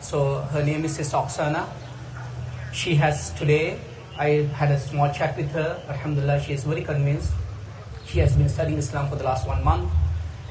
So her name is Sister Oksana. She has today, I had a small chat with her. Alhamdulillah, she is very convinced. She has been studying Islam for the last one month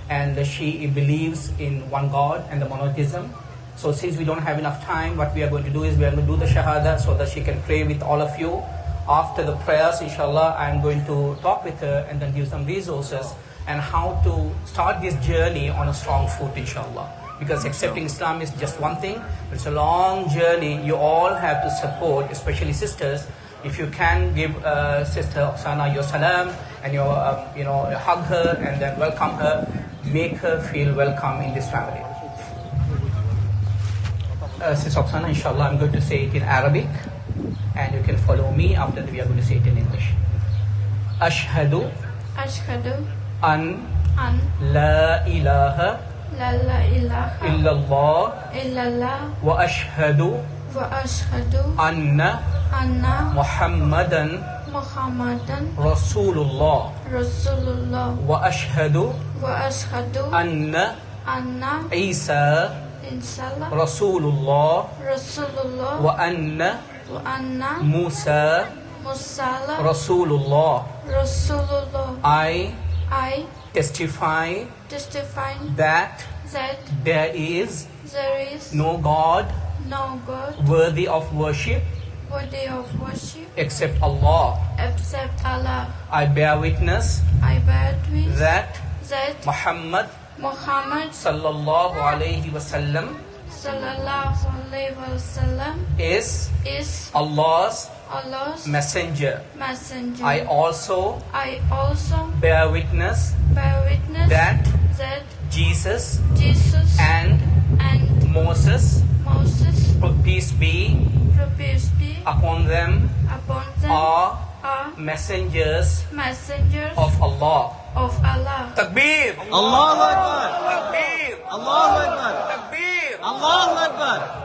and she believes in one God and the monotheism. So since we don't have enough time, what we are going to do is we are going to do the Shahada so that she can pray with all of you. After the prayers, inshallah, I am going to talk with her and then give some resources and how to start this journey on a strong foot, inshallah because accepting Islam is just one thing, it's a long journey. You all have to support, especially sisters. If you can give uh, Sister Oksana your salam and your, um, you know, hug her and then welcome her, make her feel welcome in this family. Uh, Sister Oksana, inshallah, I'm going to say it in Arabic and you can follow me after we are going to say it in English. Ashhadu. Ashhadu. An. An. La ilaha. لا إله إلا الله إلا الله وأشهد وأشهد أن أن محمدا محمدا رسول الله رسول الله وأشهد وأشهد أن أن عيسى رسول الله رسول الله وأن وأن موسى موسى رسول الله رسول الله أي I testify testify that that there is there is no God no God worthy of worship worthy of worship except Allah. except Allah. I bear witness I bear witness that that Muhammad Muhammad sallallahu alayhi wasallam sallallahu alaihi wasallam is is Allah's Allah's messenger. messenger. I also I also bear witness bear witness that that Jesus Jesus and and Moses, Moses, peace be peace be upon them, upon them, are are messengers messengers of Allah. of Allah. Takbir! Allahu Akbar! Takbir! Allahu Allahu Ekber.